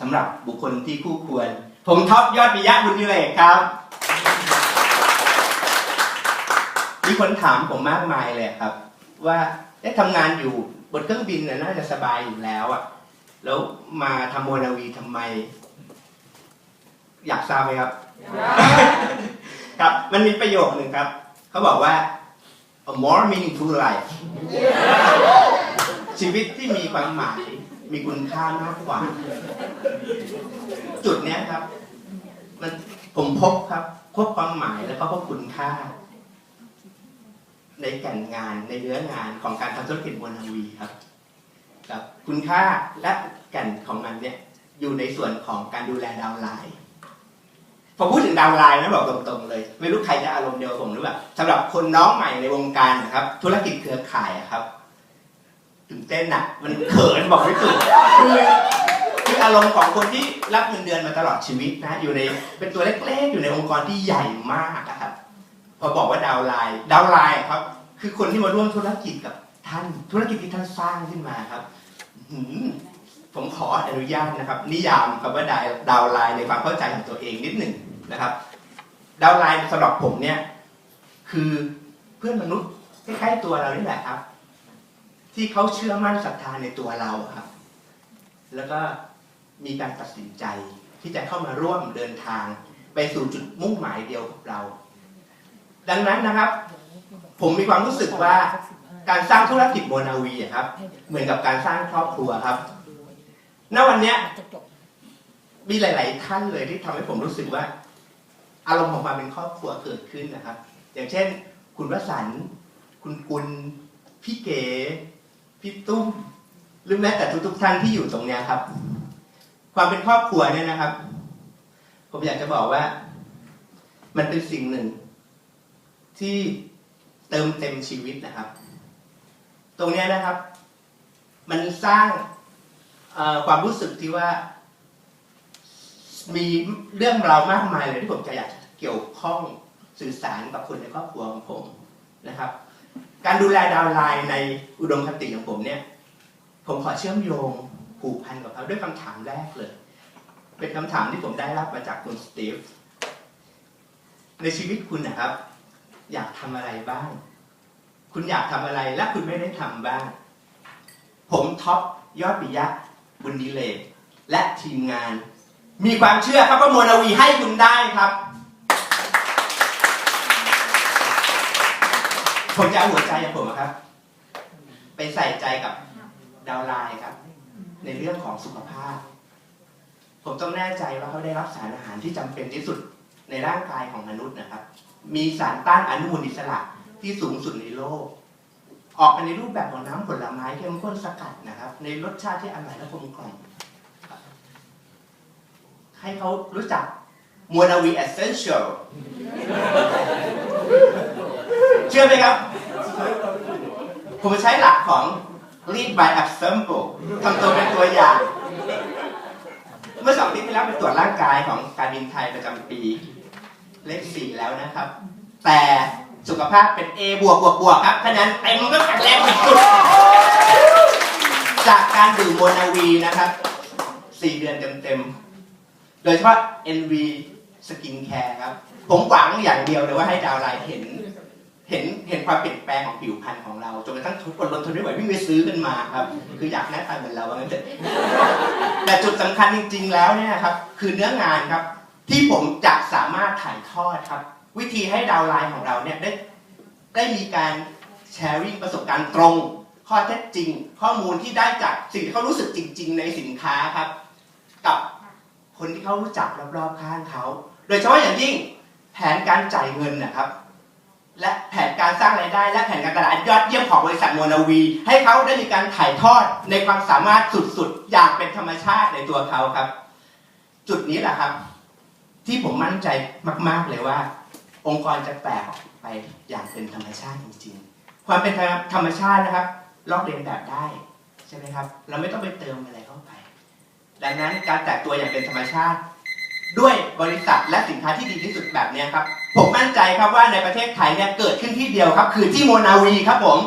สำหรับบุคคลที่คู่ควร ผมท็อปยอดปิยะบุญยุเลกครับ มีคนถามผมมากมายเลยครับ ว่าได้ทำงานอยู่บนเครื่องบินน่ะน่าจะสบายอยู่แล้วอะแล้วมาทำโมนาวีทำไม อยากทราบไหมครับ ครับ มันมีประโยคหนึ่งครับ เขาบอกว่า a more meaningful life ชีวิตที่มีความหมาย มีคุณค่ามากกว่า จุดเนี้ยครับ มันผมพบครับ พบความหมายแล้วก็พบคุณค่า ในแก่นงานในเนื้องานของการทำธุรกิจบนนาวีครับครับคุณค่าและแก่นของมันเนี่ย อยู่ในส่วนของการดูแลดาวไลน์พอพูดถึงดาวไลน์นะบอกตรงๆเลย ไม่รู้ใครจะอารมณ์เดียวผมหรือเปล่าสำหรับคนน้องใหม่ในวงการนะครับ ธุรกิจเครือข่ายครับ ตื่นเต้นอะมันเขินบอกไม่ถูกคือคืออารมณ์ของคนที่รับเงินเดือนมาตลอดชีวิตนะ อยู่ในเป็นตัวเล็กๆ อยู่ในองค์กรที่ใหญ่มากอะครับ พอบอกว่าดาวไลน์ดาวไลน์ครับ คือคนที่มาร่วมธุรกิจกับท่านธุรกิจที่ท่านสร้างขึ้นมาครับผมขออนุญาตนะครับ นิยามคำว่าดาวดาวไลน์ในความเข้าใจของตัวเองนิดหนึ่งนะครับ ดาวไลน์สำหรับผมเนี่ย คือเพื่อนมนุษย์ใกล้ๆตัวเรานี่แหละครับ ที่เขาเชื่อมั่นศรัทธาในตัวเราครับ แล้วก็มีการตัดสินใจที่จะเข้ามาร่วมเดินทาง ไปสู่จุดมุ่งหมายเดียวกับเรา ดังนั้นนะครับ ผมมีความรู้สึกว่าการสร้างธุรกิจโมนาวีครับ เหมือนกับการสร้างครอบครัวครับณวันเนี้ยมีหลาย ๆ ท่านเลยที่ทำให้ผมรู้สึกว่า อารมณ์ของความเป็นครอบครัวเกิดขึ้นนะครับ อย่างเช่น คุณวสันต์คุณกุลพี่เก๋ พี่ตุ้มหรือแม้แต่ทุกๆท่านที่อยู่ตรงเนี้ยครับ ความเป็นครอบครัวเนี่ยนะครับ ผมอยากจะบอกว่า มันเป็นสิ่งหนึ่ง ที่เติมเต็มชีวิตนะครับ ตรงเนี้ยนะครับ มันสร้างความรู้สึกที่ว่า มีเรื่องราวมากมายเลยที่ผมจะอยากเกี่ยวข้องสื่อสารกับคนในครอบครัวของผมนะครับ การดูแลดาวไลน์ในอุดมคติของผมเนี่ย ผมขอเชื่อมโยงผูกพันกับเขาด้วยคำถามแรกเลย เป็นคำถามที่ผมได้รับมาจากคุณสตีฟ ในชีวิตคุณนะครับ อยากทำอะไรบ้าง คุณอยากทำอะไรและคุณไม่ได้ทำบ้าง ผมท็อปยอดปิยะบุญดีเลและทีมงาน มีความเชื่อครับว่าโมนาวีให้คุณได้ครับ ผมจะเอาหัวใจของผมครับ ไปใส่ใจกับดาวไลน์ครับ ในเรื่องของสุขภาพ ผมต้องแน่ใจว่าเขาได้รับสารอาหารที่จำเป็นที่สุดในร่างกายของมนุษย์นะครับ มีสารต้านอนุมูลอิสระที่สูงสุดในโลก ออกมาในรูปแบบของน้ำผลไม้เข้มข้นสกัดนะครับ ในรสชาติที่อร่อยและกลมกล่อมให้เขารู้จักมวนาวีเอเซนเชียลเชื่อไหมครับ ผมใช้หลักของ lead by example ทำตัวเป็นตัวอย่าง เมื่อสองปีที่แล้วไปตรวจร่างกายของการบินไทยประจำปี เลขสี่แล้วนะครับ แต่สุขภาพเป็น A บวกบวกบวกครับคะแนนเต็มก็แข็งแรงสุดจากการดื่มโมนาวีนะครับสี่เดือนเต็มๆ โดยเฉพาะ NV Skin Care ครับ ผมหวังอย่างเดียวเลยว่าให้ดาวไลน์เห็น เห็นเห็นความเปลี่ยนแปลงของผิวพรรณของเราจนกระทั่งทุกคนลนทนไม่ไหววิ่งไปซื้อกันมาครับ คืออยากหน้าตาเหมือนเราว่างั้นเถอะแต่จุดสำคัญจริง ๆ แล้วเนี่ยครับ คือเนื้องานครับ ที่ผมจะสามารถถ่ายทอดครับ วิธีให้ดาวไลน์ของเราเนี่ยได้ได้มีการแชร์ริ่งประสบการณ์ตรง ข้อเท็จจริง ข้อมูลที่ได้จากสิ่งที่เขารู้สึกจริง ๆ ในสินค้าครับ กับคนที่เขารู้จักรอบๆข้างเขา โดยเฉพาะอย่างยิ่งแผนการจ่ายเงินนะครับ การสร้างรายได้ และแผนการตลาดยอดเยี่ยมของบริษัทโมนาวี ให้เขาได้มีการถ่ายทอดในความสามารถสุดๆ อย่างเป็นธรรมชาติในตัวเขาครับ จุดนี้แหละครับ ที่ผมมั่นใจมาก ๆเลยว่า องค์กรจะแตกออกไปอย่างเป็นธรรมชาติจริงๆ ความเป็นธรรมชาตินะครับ ลอกเลียนแบบได้ใช่ไหมครับ เราไม่ต้องไปเติมอะไรเข้าไป ดังนั้นการแตกตัวอย่างเป็นธรรมชาติ ด้วยบริษัทและสินค้าที่ดีที่สุดแบบนี้ครับ ผมมั่นใจครับว่าในประเทศไทยเนี่ยเกิดขึ้นที่เดียวครับ คือที่โมนาวีครับผม